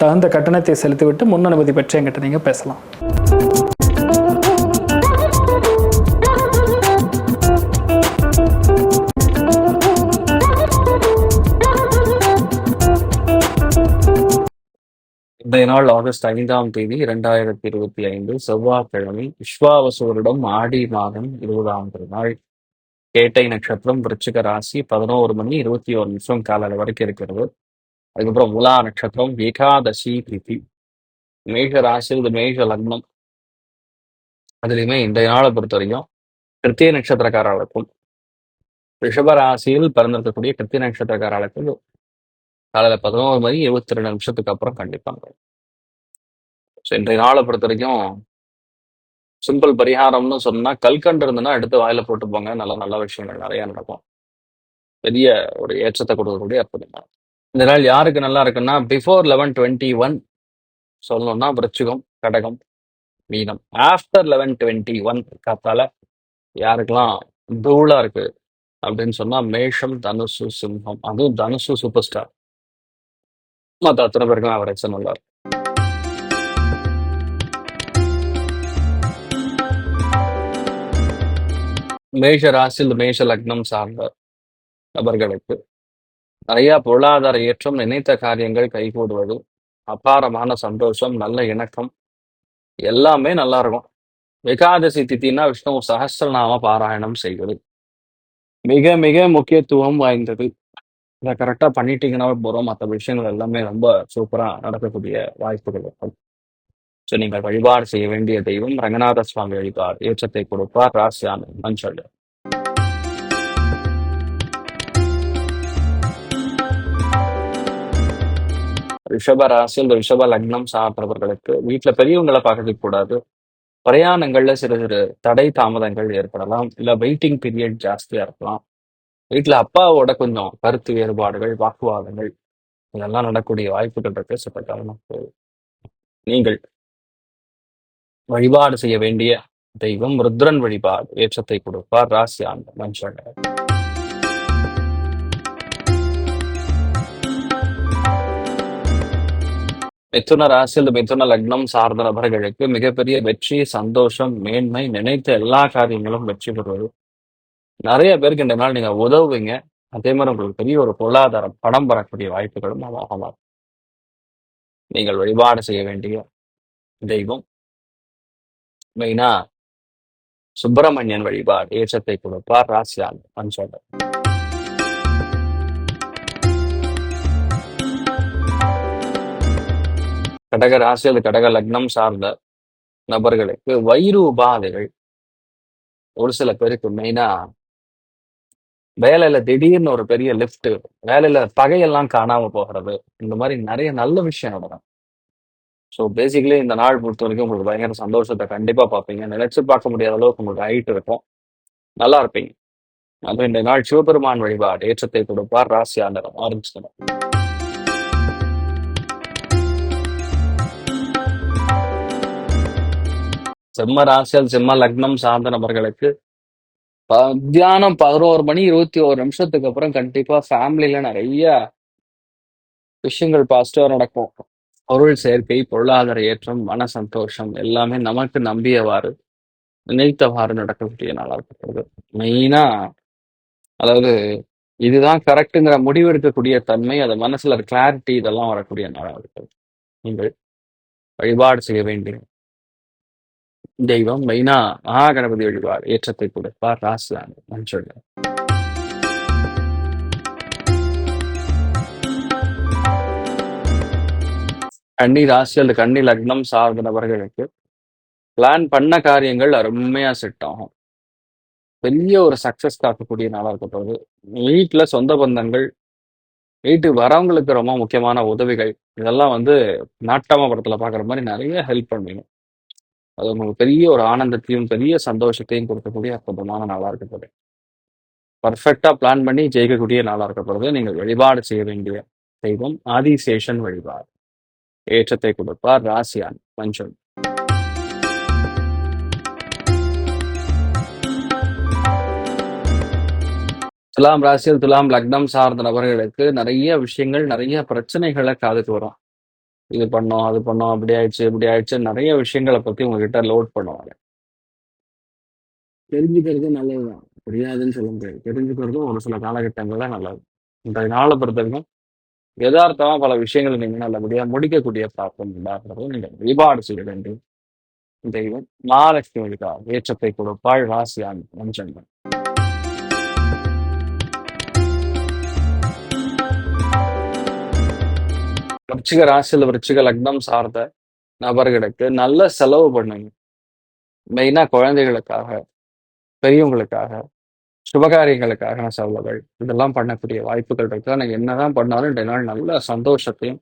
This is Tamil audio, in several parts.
தகுந்த கட்டணத்தை செலுத்திவிட்டு முன் அனுமதி பெற்று என்கிட்ட நீங்கள் பேசலாம். இன்றைய நாள் ஆகஸ்ட் ஐந்தாம் தேதி இரண்டாயிரத்தி இருபத்தி ஐந்து செவ்வாய்க்கிழமை விஸ்வாவசூரிடம் ஆடி மாதம் இருபதாம் திருநாள். கேட்டை நட்சத்திரம் விருச்சிக ராசி பதினோரு மணி இருபத்தி ஒரு நிமிஷம் கால வரைக்கும் இருக்கிறது. அதுக்கப்புறம் முலா நட்சத்திரம் ஏகாதசி திதி. மேஷ ராசி இது மேஷ லக்னம் அதுலேயுமே இன்றைய நாளை பொறுத்த வரைக்கும் கிருத்திய நட்சத்திரக்காரர்களுக்கும் ரிஷப ராசியில் பிறந்திருக்கக்கூடிய கிருத்திய நட்சத்திரக்காரர்களுக்கும் காலையில பதினோரு மணி இருபத்தி ரெண்டு நிமிஷத்துக்கு அப்புறம் கண்டிப்பாங்க ஸோ இன்றைய நாளை பொறுத்த வரைக்கும் சிம்பிள் பரிகாரம்னு சொன்னா கல்கண்டு இருந்ததுன்னா எடுத்து வாயில போட்டு போங்க நல்ல நல்ல விஷயங்கள் நிறைய நடக்கும். பெரிய ஒரு ஏற்றத்தை கொடுக்கக்கூடிய அற்புதம் இந்த நாள் யாருக்கு நல்லா இருக்குன்னா பிஃபோர் லெவன் டுவெண்ட்டி ஒன் சொல்லணும்னா விருச்சிகம் கடகம் மீனம். ஆஃப்டர் லெவன் டுவெண்ட்டி ஒன் காத்தால யாருக்கெல்லாம் தூளா இருக்கு அப்படின்னு சொன்னா மேஷம் தனுசு சிம்மம். அதுவும் தனுசு சூப்பர் ஸ்டார் மற்ற அத்தனை பேருக்கும் அவரேஜ் நல்லா மேஷ ராசியில் மேஷ லக்னம் சார்ந்த நபர்களுக்கு நிறைய பொருளாதார ஏற்றம் நினைத்த காரியங்கள் கைகூடுவது அபாரமான சந்தோஷம் நல்ல இணக்கம் எல்லாமே நல்லா இருக்கும். ஏகாதசி தித்தினா விஷ்ணு சஹஸ்ரநாம பாராயணம் செய்வது. மிக மிக முக்கியத்துவம் வாய்ந்தது. இதை கரெக்டாக பண்ணிட்டீங்கன்னா போகிறோம் மற்ற விஷயங்கள் எல்லாமே ரொம்ப சூப்பராக நடக்கக்கூடிய வாய்ப்புகள் இருக்கும். ஸோ நீங்கள் வழிபாடு செய்ய வேண்டிய தெய்வம் ரங்கநாத சுவாமி வழிபாடு. ஏற்றத்தை கொடுப்பார். ராசியான மஞ்சள் ரிஷப ராசியில் ரிஷப லக்னம் சார்ந்தவர்களுக்கு வீட்டில் பெரியவங்களை பார்க்கறது கூடாது. பிரயாணங்கள்ல சிறு சிறு தடை தாமதங்கள் ஏற்படலாம். இல்லை வெயிட்டிங் பீரியட் ஜாஸ்தியா இருக்கலாம். வீட்டில் அப்பாவோட கொஞ்சம் கருத்து வேறுபாடுகள் வாக்குவாதங்கள் இதெல்லாம் நடக்கக்கூடிய வாய்ப்புகள் இருக்கு. சில கவனம் தேவை. நீங்கள் வழிபாடு செய்ய வேண்டிய தெய்வம் ருத்ரன் வழிபாடு ஏற்றத்தை கொடுப்பார். ராசி ஆண்டு மனுஷன் மிதுன ராசியில் மிதுன லக்னம் சார்ந்த நபர்களுக்கு மிகப்பெரிய வெற்றி சந்தோஷம் மேன்மை நினைத்த எல்லா காரியங்களும் வெற்றி பெறுவது. நிறைய பேருக்கு இந்த நாள் நீங்க உதவுவீங்க. அதே மாதிரி உங்களுக்கு பெரிய ஒரு பொருளாதாரம் பணம் பெறக்கூடிய வாய்ப்புகளும் அமோகமாக நீங்கள் வழிபாடு செய்ய வேண்டிய தெய்வம். மெயினா சுப்பிரமணியன் வழிபாடு ஏற்றத்தை கொடுப்பார் ராசியால் மனுஷன் கடக ராசி அல்லது கடக லக்னம் சார்ந்த நபர்களுக்கு வயிறு உபாதைகள். ஒரு சில பேருக்கு மெயினா வேலையில திடீர்னு ஒரு பெரிய லிஃப்ட் வேலையில பகையெல்லாம் காணாம போகிறது. இந்த மாதிரி நிறைய நல்ல விஷயம் நடக்கும். ஸோ பேசிக்கலி இந்த நாள் பொறுத்த வரைக்கும் உங்களுக்கு பயங்கர சந்தோஷத்தை கண்டிப்பா பார்ப்பீங்க. நினைச்சு பார்க்க முடியாத அளவுக்கு உங்களுக்கு ஹைட் இருக்கும். நல்லா இருப்பீங்க. அதுவும் இந்த நாள் சிவபெருமான் வழிபாடு ஏற்றத்தை கொடுப்பார் ராசியா நிறம் சிம்ம ராசியல் சிம்ம லக்னம் சார்ந்த நபர்களுக்கு மத்தியானம் பதினோரு மணி இருபத்தி ஒரு நிமிஷத்துக்கு அப்புறம் கண்டிப்பா ஃபேமிலியில நிறைய விஷயங்கள் பாசிட்டிவா நடக்கும். பொருள் சேர்க்கை பொருளாதார ஏற்றம் மன சந்தோஷம் எல்லாமே நமக்கு நம்பியவாறு நினைத்தவாறு நடக்கக்கூடிய நாளாக இருக்கிறது. மெயினா அதாவது இதுதான் கரெக்டுங்கிற முடிவு எடுக்கக்கூடிய தன்மை அது மனசுல கிளாரிட்டி இதெல்லாம் வரக்கூடிய நாளா இருக்கிறது. நீங்கள் வழிபாடு செய்ய வேண்டிய தெய்வம் மெயினா மகாகணபதி வழிபாடு ஏற்றத்தை கொடுப்பார் ராசியான மஞ்சள் கண்ணி ராசி அல்லது கண்ணி லக்னம் சார்ந்த நபர்களுக்கு பிளான் பண்ண காரியங்கள் அருமையா செட் ஆகும் பெரிய ஒரு சக்சஸ் காக்கக்கூடிய நாளா இருக்க போகுது. வீட்டுல சொந்த பந்தங்கள் வீட்டுக்கு வரவங்களுக்கு ரொம்ப முக்கியமான உதவிகள் இதெல்லாம் வந்து நாட்டாம படத்துல பாக்குற மாதிரி நிறைய ஹெல்ப் பண்ணுவீங்க அது உங்களுக்கு பெரிய ஒரு ஆனந்தத்தையும் பெரிய சந்தோஷத்தையும் கொடுக்கக்கூடிய அற்புதமான நாளா இருக்கப்படுது பர்ஃபெக்டாக பிளான் பண்ணி ஜெயிக்கக்கூடிய நாளா இருக்கப்படுது. நீங்கள் வழிபாடு செய்ய வேண்டிய தெய்வம் ஆதிசேஷன் வழிபாடு. ஏற்றத்தை கொடுப்பார் ராசியான் மஞ்சள் துலாம் ராசியில் துலாம் லக்னம் சார்ந்த நபர்களுக்கு நிறைய விஷயங்கள் நிறைய பிரச்சனைகளை காதுக்கு வரும். இது பண்ணோம் அது பண்ணோம் அப்படி ஆயிடுச்சு இப்படி ஆயிடுச்சு நிறைய விஷயங்களை பத்தி உங்ககிட்ட லோட் பண்ணுவாங்க. தெரிஞ்சுக்கிறது நல்லதுதான். தெரியாதுன்னு சொல்ல முடியாது. தெரிஞ்சுக்கிறதும் ஒரு சில காலகட்டங்கள்ல நல்லது. இன்றைய நாளை பொறுத்தவரைக்கும் யதார்த்தமா பல விஷயங்களை நீங்க நல்லபடியா முடிக்கக்கூடிய பிராப்தம் உண்டாகிறது நீங்க வழிபாடு செய்ய வேண்டும். தெய்வம் மகாலட்சுமி வழிபா ஏற்றத்தை கொடுப்பாள் ராசியான் மஞ்சள். விருச்சிக ராசியில் விருச்சிக லக்னம் சார்ந்த நபர்களுக்கு நல்ல செலவு பண்ணுங்க. மெயினா குழந்தைகளுக்காக பெரியவங்களுக்காக சுபகாரியங்களுக்காக செலவுகள் இதெல்லாம் பண்ணக்கூடிய வாய்ப்புகள் இருக்குது ஆனால் என்னதான் பண்ணாலும் இந்த நாள் நல்ல சந்தோஷத்தையும்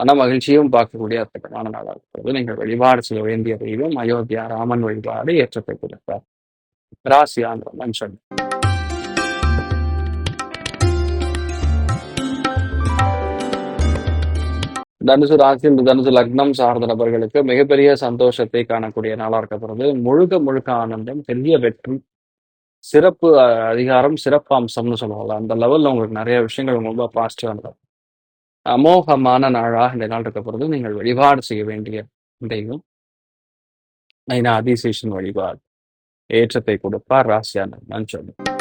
மன மகிழ்ச்சியும் பார்க்கக்கூடிய அற்புதமான நாளாக இருக்கிறது. நீங்கள் வழிபாடு செய்ய வேண்டிய தெய்வம் அயோத்தியா ராமன் வழிபாடு ஏற்றத்தை கொடுப்பார் ராசி மனுஷன் தனுசு ராசி தனுசு லக்னம் சார்ந்த நபர்களுக்கு மிகப்பெரிய சந்தோஷத்தை காணக்கூடிய நாளா இருக்கப்படுறது. முழுக்க முழுக்க ஆனந்தம் பெரிய வெற்றி சிறப்பு அதிகாரம் சிறப்பு அம்சம்னு சொல்லுவாங்க அந்த லெவல்ல உங்களுக்கு நிறைய விஷயங்கள் ரொம்ப பாசிட்டிவா இருக்கும் அமோகமான நாளாக இந்த நாள் இருக்க இருக்கப்படுறது நீங்கள் வழிபாடு செய்ய வேண்டிய தெய்வம். நைனா அதிசேஷன் வழிபாடு. ஏற்றத்தை கொடுப்பார். ராசியான சொல்லுங்க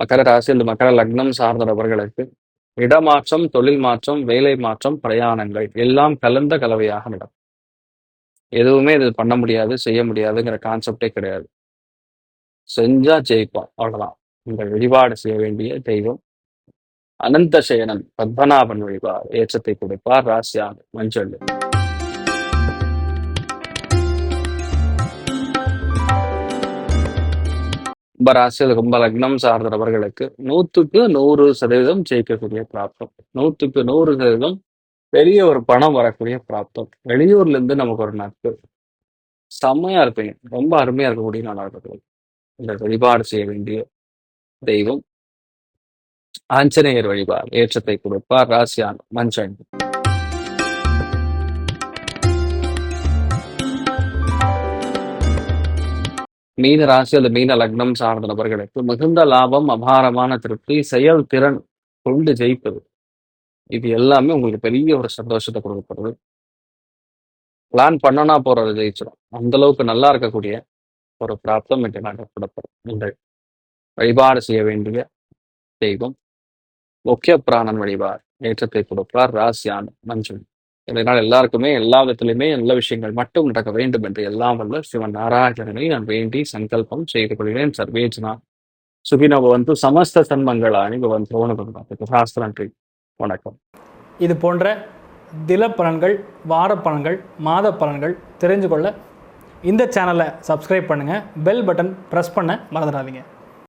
மகர ராசி அல்லது மகர லக்னம் சார்ந்த நபர்களுக்கு இடமாற்றம் தொழில் மாற்றம் வேலை மாற்றம் பிரயாணங்கள் எல்லாம் கலந்த கலவையாக நடக்கும். எதுவுமே இது பண்ண முடியாது செய்ய முடியாதுங்கிற கான்செப்டே கிடையாது. செஞ்சா ஜெயிப்போம் அவ்வளவுதான். இந்த வழிபாடு செய்ய வேண்டிய தெய்வம். அனந்த சேனன் பத்மநாபன் வழிபாடு ஏற்றத்தை கொடுப்பார் ராசியாக மஞ்சள். ரொம்ப கும்ப லக்னம் சார்ந்த நபர்களுக்கு நூத்துக்கு நூறு சதவீதம் ஜெயிக்கக்கூடிய பிராப்தம். நூத்துக்கு நூறு சதவீதம் பெரிய ஒரு பணம் வரக்கூடிய பிராப்தம். வெளியூர்ல இருந்து நமக்கு ஒரு நட்பு. செம்மையா இருப்பீங்க. ரொம்ப அருமையா இருக்கக்கூடிய நாளாக இருக்கிறது இந்த வழிபாடு செய்ய வேண்டிய தெய்வம் ஆஞ்சநேயர் வழிபாடு ஏற்றத்தை கொடுப்பார் ராசியான மஞ்சள். மீன ராசி அல்லது மீன லக்னம் சார்ந்த நபர்களுக்கு மிகுந்த லாபம் அபாரமான திருப்தி செயல் திறன் கொண்டு ஜெயிப்பது. இது எல்லாமே உங்களுக்கு பெரிய ஒரு சந்தோஷத்தை கொடுக்கப்படுது. பிளான் பண்ணனா போறது ஜெயிச்சிடும் அந்த அளவுக்கு நல்லா இருக்கக்கூடிய ஒரு பிராப்தம் என்று நாங்கள் கொடுப்போம் நீங்கள் வழிபாடு செய்ய வேண்டிய தெய்வம் முக்கிய பிராணன் வழிபாடு ஏற்றத்தை கொடுப்பார் ராசியான மஞ்சள். இதனால் எல்லாருக்குமே எல்லா விதத்திலுமே நல்ல விஷயங்கள் மட்டும் நடக்க வேண்டும் என்று எல்லாம் வல்ல சிவன் நாராயணனை நான் வேண்டி சங்கல்பம் செய்து கொள்கிறேன். சர்வேஜனா சுகினோ வந்து சமஸ்த சன்மங்களானி பவந்தோ நன்றி சாஸ்திர வணக்கம். இது போன்ற தில பலன்கள் வார பலன்கள் மாத பலன்கள் தெரிஞ்சு கொள்ள இந்த சேனலை சப்ஸ்கிரைப் பண்ணுங்கள் பெல் பட்டன் ப்ரெஸ் பண்ண மறந்துடாதீங்க.